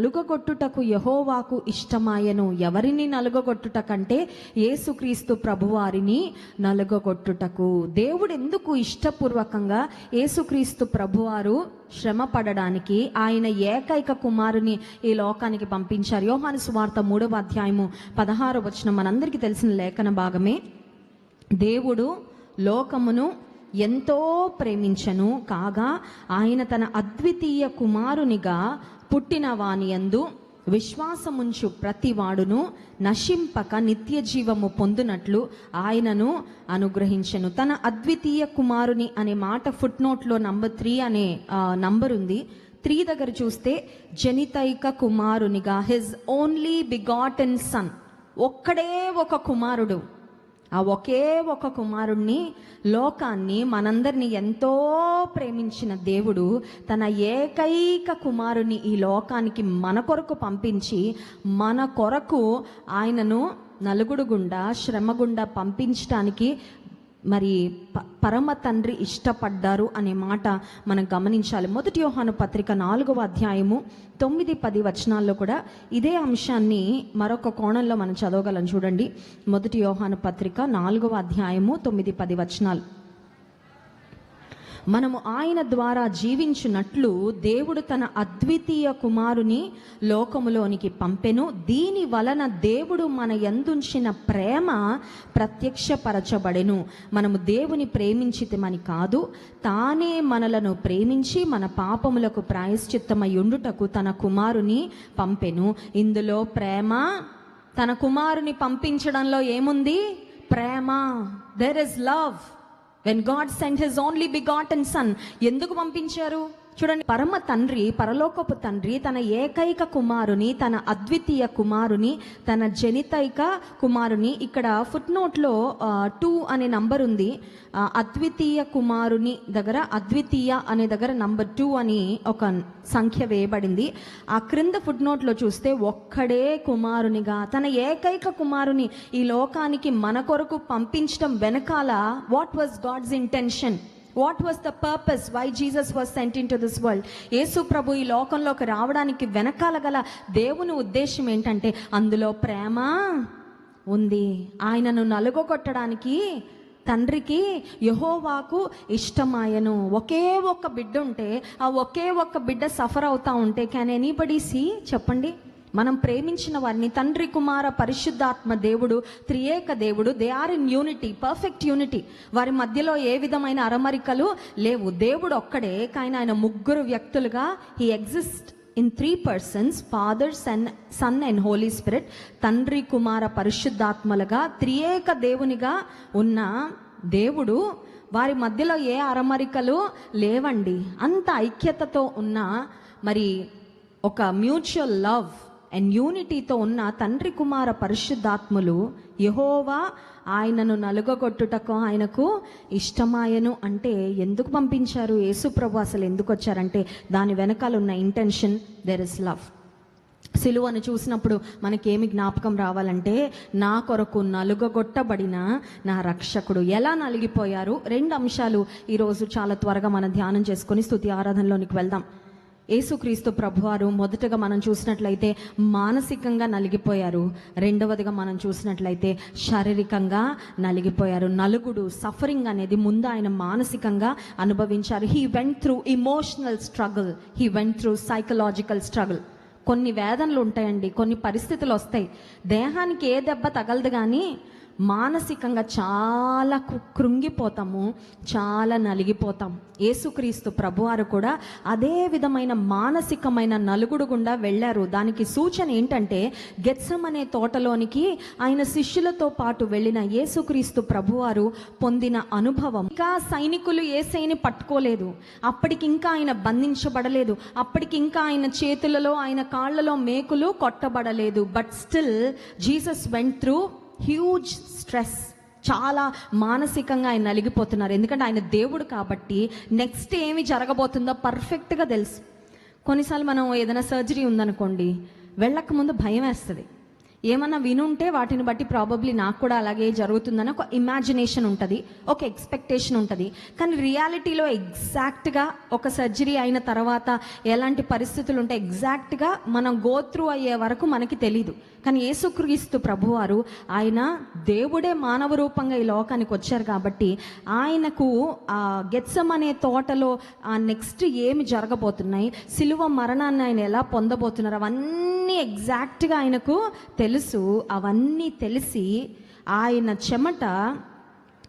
నలుగగొట్టుటకు యహోవాకు ఇష్టమాయను. ఎవరిని నలుగగొట్టుట కంటే యేసుక్రీస్తు ప్రభువారిని నలుగగొట్టుటకు. దేవుడు ఎందుకు ఇష్టపూర్వకంగా యేసుక్రీస్తు ప్రభువారు శ్రమ పడడానికి ఆయన ఏకైక కుమారుని ఈ లోకానికి పంపించారు? యోహాను సువార్త మూడవ అధ్యాయము పదహారు వచ్చిన మనందరికీ తెలిసిన లేఖన భాగమే. దేవుడు లోకమును ఎంతో ప్రేమించను. కాగా ఆయన తన అద్వితీయ కుమారునిగా పుట్టిన వానియందు విశ్వాసముంచు ప్రతివాడును నశింపక నిత్య జీవము పొందునట్లు ఆయనను అనుగ్రహించెను. తన అద్వితీయ కుమారుని అనే మాట ఫుట్ నోట్లో నంబర్ త్రీ అనే నంబర్ ఉంది త్రీ దగ్గర చూస్తే జనితైక కుమారునిగా హిజ్ ఓన్లీ బిగాటన్ సన్. ఒక్కడే ఒక కుమారుడు. ఆ ఒకే ఒక కుమారుణ్ణి లోకాన్ని మనందరినీ ఎంతో ప్రేమించిన దేవుడు తన ఏకైక కుమారుని ఈ లోకానికి మన కొరకు పంపించి మన కొరకు ఆయనను నలుగుడు గుండా శ్రమ గుండా పంపించడానికి మరి ప- పరమ తండ్రి ఇష్టపడ్డారు అనే మాట మనం గమనించాలి. మొదటి యోహాను పత్రిక నాలుగవ అధ్యాయము తొమ్మిది పది వచనాల్లో కూడా ఇదే అంశాన్ని మరొక కోణంలో మనం చదవగలం. చూడండి. మొదటి యోహాను పత్రిక నాలుగవ అధ్యాయము తొమ్మిది పది వచనాలు. మనము ఆయన ద్వారా జీవించినట్లు దేవుడు తన అద్వితీయ కుమారుని లోకములోనికి పంపెను. దీని వలన దేవుడు మన యందుంచిన ప్రేమ ప్రత్యక్షపరచబడెను. మనము దేవుని ప్రేమించితమని కాదు తానే మనలను ప్రేమించి మన పాపములకు ప్రాయశ్చిత్తమై ఉండుటకు తన కుమారుని పంపెను. ఇందులో ప్రేమ తన కుమారుని పంపించడంలో ఏముంది? ప్రేమ. There is love when God send his only and son ఎందుకు పంపించారు? చూడండి పరమ తండ్రి పరలోకపు తండ్రి తన ఏకైక కుమారుని తన అద్వితీయ కుమారుని తన జనితైక కుమారుని ఇక్కడ ఫుట్ నోట్లో టూ అనే నంబర్ ఉంది. అద్వితీయ కుమారుని దగ్గర అద్వితీయ అనే దగ్గర నంబర్ టూ అని ఒక సంఖ్య వేయబడింది. ఆ క్రింద ఫుట్ నోట్లో చూస్తే ఒక్కడే కుమారునిగా తన ఏకైక కుమారుని ఈ లోకానికి మన కొరకు పంపించడం వెనకాల what was God's intention what was the purpose why Jesus was sent into this world యేసు ప్రభు ఈ లోకంలోకి రావడానికి వెనకాల గల దేవుని ఉద్దేశం ఏంటంటే అందులో ప్రేమ ఉంది. ఆయనను నలుగొట్టడానికి తండ్రికి యహోవాకు ఇష్టమాయను. ఒకే ఒక్క బిడ్డ ఉంటే ఆ ఒకే ఒక్క బిడ్డ సఫర్ అవుతా ఉంటే క్యాన్ ఎనీబడి సీ చెప్పండి. మనం ప్రేమించిన వారిని తండ్రి కుమార పరిశుద్ధాత్మ దేవుడు త్రియేక దేవుడు they are in unity perfect unity వారి మధ్యలో ఏ విధమైన అరమరికలు లేవు. దేవుడు ఒక్కడే కానీ ఆయన ముగ్గురు వ్యక్తులుగా he exist in three persons father son son and holy spirit తండ్రి కుమార పరిశుద్ధాత్మలుగా త్రియేక దేవునిగా ఉన్న దేవుడు వారి మధ్యలో ఏ అరమరికలు లేవండి. అంత ఐక్యతతో ఉన్న మరి ఒక మ్యూచువల్ లవ్ అండ్ యూనిటీతో ఉన్న తండ్రి కుమార పరిశుద్ధాత్ములు యహోవా ఆయనను నలుగగొట్టుటకు ఆయనకు ఇష్టమాయను. అంటే ఎందుకు పంపించారు? యేసుప్రభు అసలు ఎందుకు వచ్చారంటే దాని వెనకాల ఉన్న ఇంటెన్షన్ దెర్ ఇస్ లవ్ సిలువను చూసినప్పుడు మనకేమి జ్ఞాపకం రావాలంటే నా కొరకు నలుగగొట్టబడిన నా రక్షకుడు. ఎలా నలిగిపోయారు? రెండు అంశాలు ఈరోజు చాలా త్వరగా మనం ధ్యానం చేసుకొని స్థుతి ఆరాధనలోనికి వెళ్దాం. యేసుక్రీస్తు ప్రభువారు మొదటగా మనం చూసినట్లయితే మానసికంగా నలిగిపోయారు. రెండవదిగా మనం చూసినట్లయితే శారీరకంగా నలిగిపోయారు. నలుగుడు సఫరింగ్ అనేది ముందు ఆయన మానసికంగా అనుభవించారు. He went through emotional struggle he went through psychological struggle కొన్ని వేదనలు ఉంటాయండి కొన్ని పరిస్థితులు వస్తాయి. దేహానికి ఏ దెబ్బ తగలదు కానీ మానసికంగా చాలా కృంగిపోతాము చాలా నలిగిపోతాం. యేసుక్రీస్తు ప్రభువారు కూడా అదే విధమైన మానసికమైన నలుగుడు గుండా వెళ్ళారు. దానికి సూచన ఏంటంటే గెత్సం అనే తోటలోనికి ఆయన శిష్యులతో పాటు వెళ్ళిన యేసుక్రీస్తు ప్రభువారు పొందిన అనుభవం. ఇంకా సైనికులు ఏసైని పట్టుకోలేదు. అప్పటికి ఇంకా ఆయన బంధించబడలేదు. అప్పటికి ఇంకా ఆయన చేతులలో ఆయన కాళ్ళలో మేకులు కొట్టబడలేదు. But still Jesus went through huge stress చాలా మానసికంగా ఆయన నలిగిపోతున్నారు. ఎందుకంటే ఆయన దేవుడు కాబట్టి నెక్స్ట్ ఏమి జరగబోతుందో పర్ఫెక్ట్గా తెలుసు. కొన్నిసార్లు మనం ఏదైనా సర్జరీ ఉందనుకోండి వెళ్ళక ముందు భయం వేస్తుంది. ఏమన్నా వినుంటే వాటిని బట్టి ప్రాబబ్లీ నాకు కూడా అలాగే జరుగుతుందని ఒక ఇమాజినేషన్ ఉంటుంది ఒక ఎక్స్పెక్టేషన్ ఉంటుంది. కానీ రియాలిటీలో ఎగ్జాక్ట్గా ఒక సర్జరీ అయిన తర్వాత ఎలాంటి పరిస్థితులు ఉంటాయి ఎగ్జాక్ట్గా మనం గోత్రూ అయ్యే వరకు మనకి తెలీదు. కానీ యేసుక్రీస్తు ప్రభువారు ఆయన దేవుడే మానవ రూపంగా ఈ లోకానికి వచ్చారు కాబట్టి ఆయనకు ఆ గెత్సం అనే తోటలో ఆ నెక్స్ట్ ఏమి జరగబోతున్నాయి సిలువ మరణాన్ని ఆయన ఎలా పొందబోతున్నారు అవన్నీ ఎగ్జాక్ట్గా ఆయనకు తెలుసు. అవన్నీ తెలిసి ఆయన చెమట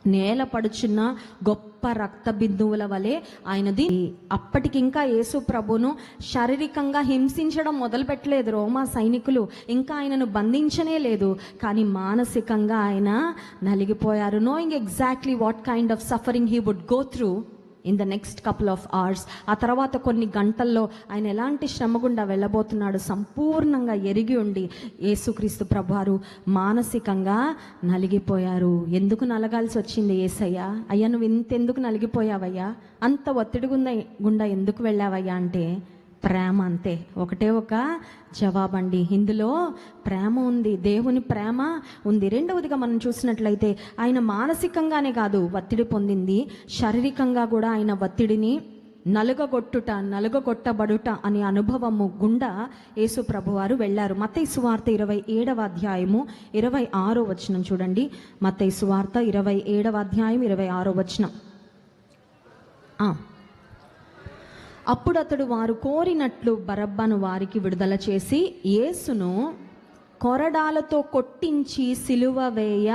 నేల పడుచున్న గొప్ప రక్త బిందువుల వలె ఆయనది అప్పటికి ఇంకా యేసు ప్రభును శారీరకంగా హింసించడం మొదలుపెట్టలేదు రోమా సైనికులు. ఇంకా ఆయనను బంధించనే లేదు. కానీ మానసికంగా ఆయన నలిగిపోయారు. Knowing exactly what kind of suffering he would go through in the next couple of hours ఆ తర్వాత కొన్ని గంటల్లో ఆయన ఎలాంటి శ్రమ గుండా వెళ్ళబోతున్నాడు సంపూర్ణంగా ఎరిగి ఉండి యేసుక్రీస్తు ప్రభువారు మానసికంగా నలిగిపోయారు. ఎందుకు నలగాల్సి వచ్చింది ఏసయ్యా? అయ్యా నువ్వు ఇంతెందుకు నలిగిపోయావయ్యా? అంత ఒత్తిడి గుండా గుండా ఎందుకు వెళ్ళావయ్యా అంటే ప్రేమ అంతే. ఒకటే ఒక జవాబండి ఇందులో ప్రేమ ఉంది దేవుని ప్రేమ ఉంది. రెండవదిగా మనం చూసినట్లయితే ఆయన మానసికంగానే కాదు ఒత్తిడి పొందింది. శారీరకంగా కూడా ఆయన ఒత్తిడిని నలుగగొట్టుట నలుగగొట్టబడుట అనే అనుభవము గుండా యేసు ప్రభువారు వెళ్ళారు. మత్తయి సువార్త ఇరవై ఏడవ అధ్యాయము ఇరవై ఆరో వచనం చూడండి. మత్తయి సువార్త ఇరవై ఏడవ అధ్యాయం ఇరవై ఆరో వచనం. అప్పుడు అతడు వారు కోరినట్లు బరబ్బను వారికి విడుదల చేసి యేసును కొరడాలతో కొట్టించి సిలువ వేయ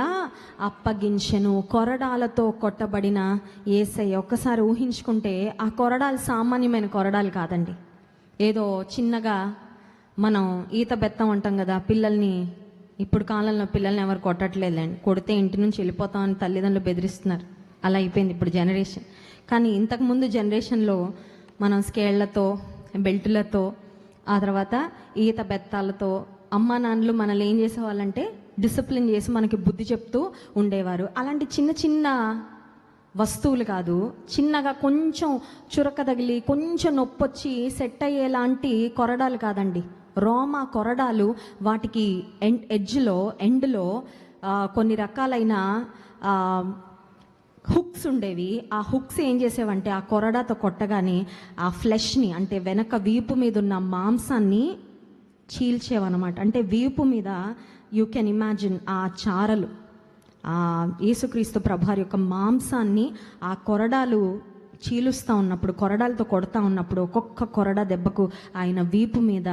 అప్పగించెను. కొరడాలతో కొట్టబడిన ఏసయ్య ఒక్కసారి ఊహించుకుంటే ఆ కొరడాలు సామాన్యమైన కొరడాలు కాదండి. ఏదో చిన్నగా మనం ఈత బెత్తం అంటాం కదా పిల్లల్ని ఇప్పుడు కాలంలో పిల్లల్ని ఎవరు కొట్టట్లేదండి కొడితే ఇంటి నుంచి వెళ్ళిపోతామని తల్లిదండ్రులు బెదిరిస్తున్నారు. అలా అయిపోయింది ఇప్పుడు జనరేషన్. కానీ ఇంతకుముందు జనరేషన్లో మనం స్కేళ్ళతో బెల్టులతో ఆ తర్వాత ఈత బెత్తాలతో అమ్మా నాన్నలు మనల్ని ఏం చేసేవాళ్ళంటే డిసిప్లిన్ చేసి మనకి బుద్ధి చెప్తూ ఉండేవారు. అలాంటి చిన్న చిన్న వస్తువులు కాదు చిన్నగా కొంచెం చురక తగిలి కొంచెం నొప్పొచ్చి సెట్ అయ్యేలాంటి కొరడాలు కాదండి. రోమా కొరడాలు వాటికి ఎండ్ ఎడ్జ్లో ఎండ్లో కొన్ని రకాలైన హుక్స్ ఉండేవి. ఆ హుక్స్ ఏం చేసేవంటే ఆ కొరడాతో కొట్టగానే ఆ ఫ్లెష్ని అంటే వెనక వీపు మీద ఉన్న మాంసాన్ని చీల్చేవన్నమాట. అంటే వీపు మీద యూ కెన్ ఇమాజిన్ ఆ చారలు. ఆ యేసుక్రీస్తు ప్రభారి యొక్క మాంసాన్ని ఆ కొరడాలు చీలుస్తూ ఉన్నప్పుడు కొరడాలతో కొడతా ఉన్నప్పుడు ఒక్కొక్క కొరడా దెబ్బకు ఆయన వీపు మీద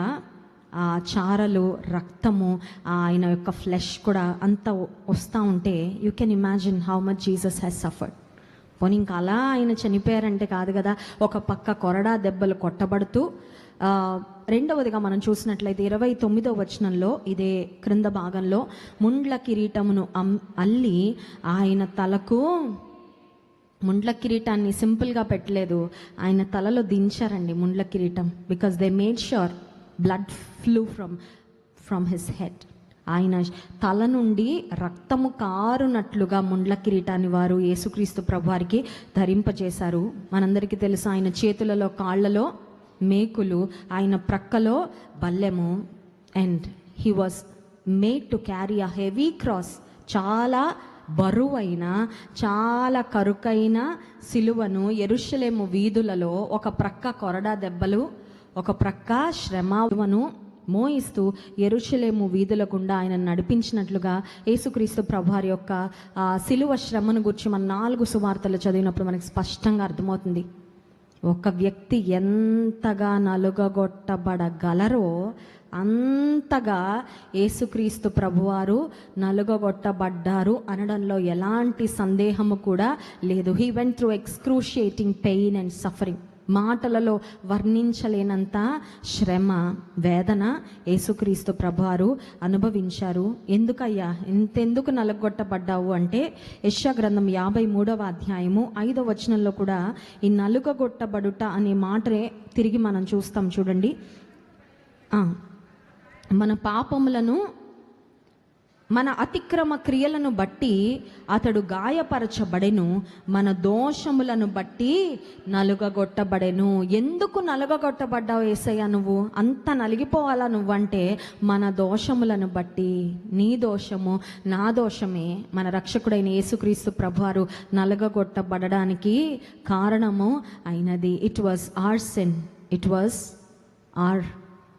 ఆ చారలు రక్తము ఆయన యొక్క ఫ్లెష్ కూడా అంత వస్తూ ఉంటే you can imagine how much Jesus has suffered పోనీ ఇంకా అలా ఆయన చనిపోయారంటే కాదు కదా ఒక పక్క కొరడా దెబ్బలు కొట్టబడుతూ రెండవదిగా మనం చూసినట్లయితే ఇరవై తొమ్మిదో వచనంలో ఇదే క్రింద భాగంలో ముండ్ల కిరీటమును అల్లి ఆయన తలకు ముండ్ల కిరీటాన్ని సింపుల్గా పెట్టలేదు. ఆయన తలలో దించారండి ముండ్ల కిరీటం because they made sure blood flew from from his head ఆయన తల నుండి రక్తము కారునట్లుగా ముండ్ల కిరీటాన్ని వారు యేసుక్రీస్తు ప్రభువారికి ధరింపజేశారు. మనందరికీ తెలుసు ఆయన చేతులలో కాళ్ళలో మేకులు ఆయన ప్రక్కలో బల్లెము. And he was made to carry a heavy cross చాలా బరువైన చాలా కరుకైన సిలువను ఎరుషలేము వీధులలో ఒక ప్రక్క కొరడా దెబ్బలు ఒక ప్రక్క శ్రమను మోయిస్తూ ఎరుషలేము వీధుల గుండా ఆయన నడిపించినట్లుగా యేసుక్రీస్తు ప్రభువారి యొక్క సిలువ శ్రమను గురించి మన నాలుగు సువార్తలు చదివినప్పుడు మనకి స్పష్టంగా అర్థమవుతుంది. ఒక వ్యక్తి ఎంతగా నలుగగొట్టబడగలరో అంతగా యేసుక్రీస్తు ప్రభువారు నలుగగొట్టబడ్డారు అనడంలో ఎలాంటి సందేహము కూడా లేదు. He went through excruciating pain and suffering మాటలలో వర్ణించలేనంత శ్రమ వేదన యేసుక్రీస్తు ప్రభువారు అనుభవించారు. ఎందుకయ్యా? ఇంతెందుకు నలుగొట్టబడ్డావు అంటే యెషయా గ్రంథం యాభై మూడవ అధ్యాయము ఐదవ వచనంలో కూడా ఈ నలుగొట్టబడుట అనే మాటనే తిరిగి మనం చూస్తాం చూడండి. మన పాపములను మన అతిక్రమ క్రియలను బట్టి అతడు గాయపరచబడెను మన దోషములను బట్టి నలుగగొట్టబడెను. ఎందుకు నలుగగొట్టబడ్డావు ఏసయ్య నువ్వు? అంత నలిగిపోవాలా నువ్వంటే మన దోషములను బట్టి. నీ దోషము నా దోషమే. మన రక్షకుడైన యేసుక్రీస్తు ప్రభువారు నలుగగొట్టబడడానికి కారణము అయినది. It was our sin it was our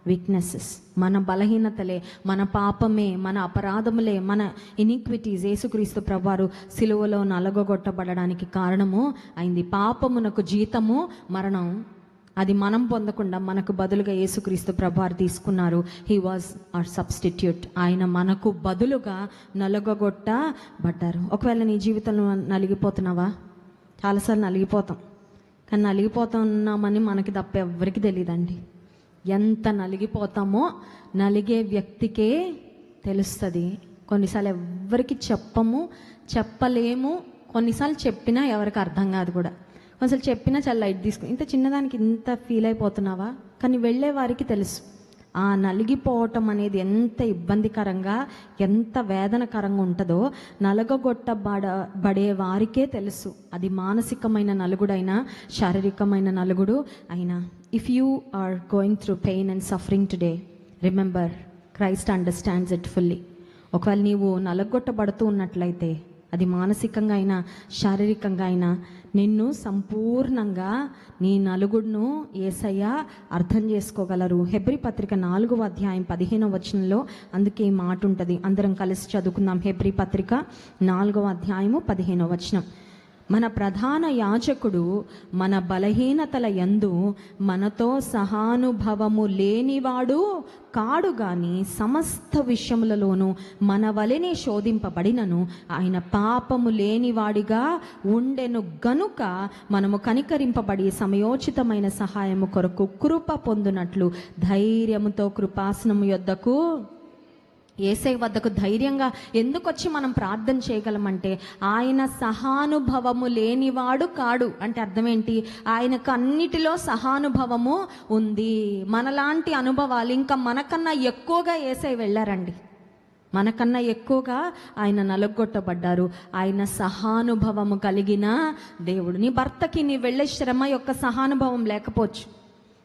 weaknesses మన బలహీనతలే మన పాపమే మన అపరాధములే మన ఇనిక్విటీస్ యేసుక్రీస్తు ప్రభువారు సిలువలో నలగొట్టబడడానికి కారణము అయింది. పాపమునకు జీతము మరణం. అది మనం పొందకుండా మనకు బదులుగా యేసుక్రీస్తు ప్రభారు తీసుకున్నారు. హీ వాజ్ ఆర్ సబ్స్టిట్యూట్ ఆయన మనకు బదులుగా నలగొట్టబడ్డారు ఒకవేళ నీ జీవితంలో నలిగిపోతున్నావా? చాలాసార్లు నలిగిపోతాం. కానీ నలిగిపోతున్నామని మనకి తప్ప ఎవరికి తెలియదండి ఎంత నలిగిపోతామో నలిగే వ్యక్తికే తెలుస్తుంది. కొన్నిసార్లు ఎవ్వరికి చెప్పము చెప్పలేము. కొన్నిసార్లు చెప్పినా ఎవరికి అర్థం కాదు కూడా. కొన్నిసార్లు చెప్పినా చాలా లైట్ తీసుకుని ఇంత చిన్నదానికి ఇంత ఫీల్ అయిపోతున్నావా? కానీ వెళ్ళే వారికి తెలుసు. ఆ నలిగిపోవటం అనేది ఎంత ఇబ్బందికరంగా ఎంత వేదనకరంగా ఉంటుందో నలగగొట్టబడ బడే వారికే తెలుసు. అది మానసికమైన నలుగుడైనా శారీరకమైన నలుగుడు అయినా. If you are going through pain and suffering today remember Christ understands it fully ఒకవేళ నీవు నలగొట్టబడుతూ ఉన్నట్లయితే అది మానసికంగా అయినా శారీరకంగా అయినా నిన్ను సంపూర్ణంగా నీ నలుగుడును ఏసయ్య అర్థం చేసుకోగలరు. హెబ్రి పత్రిక నాలుగవ అధ్యాయం పదిహేనవ వచనంలో అందుకే ఈ మాట ఉంటుంది అందరం కలిసి చదువుకుందాం. హెబ్రి పత్రిక నాలుగవ అధ్యాయము పదిహేనవ వచనం. మన ప్రధాన యాజకుడు మన బలహీనతల యందు మనతో సహానుభవము లేనివాడు కాడు గాని సమస్త విషయములలోనూ మన వలెనే శోధింపబడినను. ఆయన పాపము లేనివాడిగా ఉండెను గనుక మనము కనికరింపబడి సమయోచితమైన సహాయము కొరకు కృప పొందునట్లు ధైర్యముతో కృపాసనము యొద్దకు ఏసై వద్దకు ధైర్యంగా ఎందుకు వచ్చి మనం ప్రార్థన చేయగలమంటే ఆయన సహానుభవము లేనివాడు కాడు. అంటే అర్థం ఏంటి ఆయనకు అన్నిటిలో సహానుభవము ఉంది. మనలాంటి అనుభవాలు ఇంకా మనకన్నా ఎక్కువగా ఏసై వెళ్ళారండి. మనకన్నా ఎక్కువగా ఆయన నలగొట్టబడ్డారు. ఆయన సహానుభవము కలిగిన దేవుడు. నీ భర్తకి నీ వెళ్ళే శ్రమ యొక్క సహానుభవం లేకపోవచ్చు.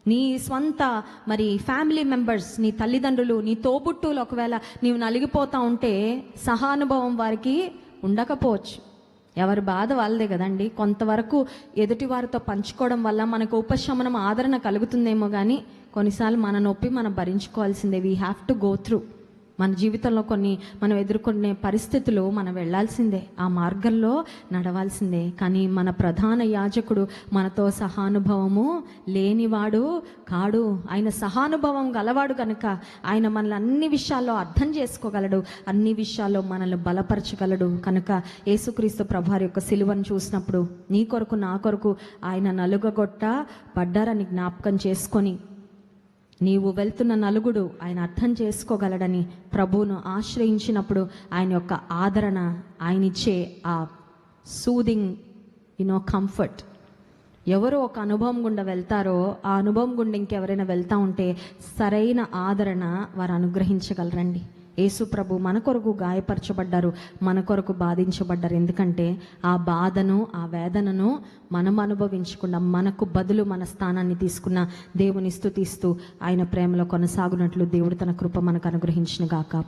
నీ స్వంత మరి ఫ్యామిలీ మెంబర్స్ నీ తల్లిదండ్రులు నీ తోబుట్టులు ఒకవేళ నీవు నలిగిపోతా ఉంటే సహానుభవం వారికి ఉండకపోవచ్చు. ఎవరి బాధ వాళ్ళదే కదండి. కొంతవరకు ఎదుటి వారితో పంచుకోవడం వల్ల మనకు ఉపశమనం ఆదరణ కలుగుతుందేమో కానీ కొన్నిసార్లు మన నొప్పి మనం భరించుకోవాల్సిందే. We have to go through మన జీవితంలో కొన్ని మనం ఎదుర్కొనే పరిస్థితులు మనం వెళ్ళాల్సిందే. ఆ మార్గంలో నడవాల్సిందే. కానీ మన ప్రధాన యాజకుడు మనతో సహానుభవము లేనివాడు కాడు. ఆయన సహానుభవం గలవాడు కనుక ఆయన మనల్ని అన్ని విషయాల్లో అర్థం చేసుకోగలడు. అన్ని విషయాల్లో మనల్ని బలపరచగలడు. కనుక యేసుక్రీస్తు ప్రభారి యొక్క సిలువను చూసినప్పుడు నీ కొరకు నా కొరకు ఆయన నలుగగొట్ట పడ్డారని జ్ఞాపకం చేసుకొని నీవు వెళ్తున్న నలుగుడు ఆయన అర్థం చేసుకోగలడని ప్రభువును ఆశ్రయించినప్పుడు ఆయన యొక్క ఆదరణ ఆయన ఇచ్చే ఆ సూదింగ్ యునో కంఫర్ట్ ఎవరు ఒక అనుభవం గుండా వెళ్తారో ఆ అనుభవం గుండా ఇంకెవరైనా వెళ్తా ఉంటే సరైన ఆదరణ వారు అనుగ్రహించగలరండి. యేసు ప్రభు మన కొరకు గాయపరచబడ్డారు మన కొరకు బాధించబడ్డారు. ఎందుకంటే ఆ బాధను ఆ వేదనను మనం అనుభవించకుండా మనకు బదులు మన స్థానాన్ని తీసుకున్న దేవుని స్థుతిస్తూ ఆయన ప్రేమలో కొనసాగునట్లు దేవుడు తన కృప మనకు అనుగ్రహించిన గాక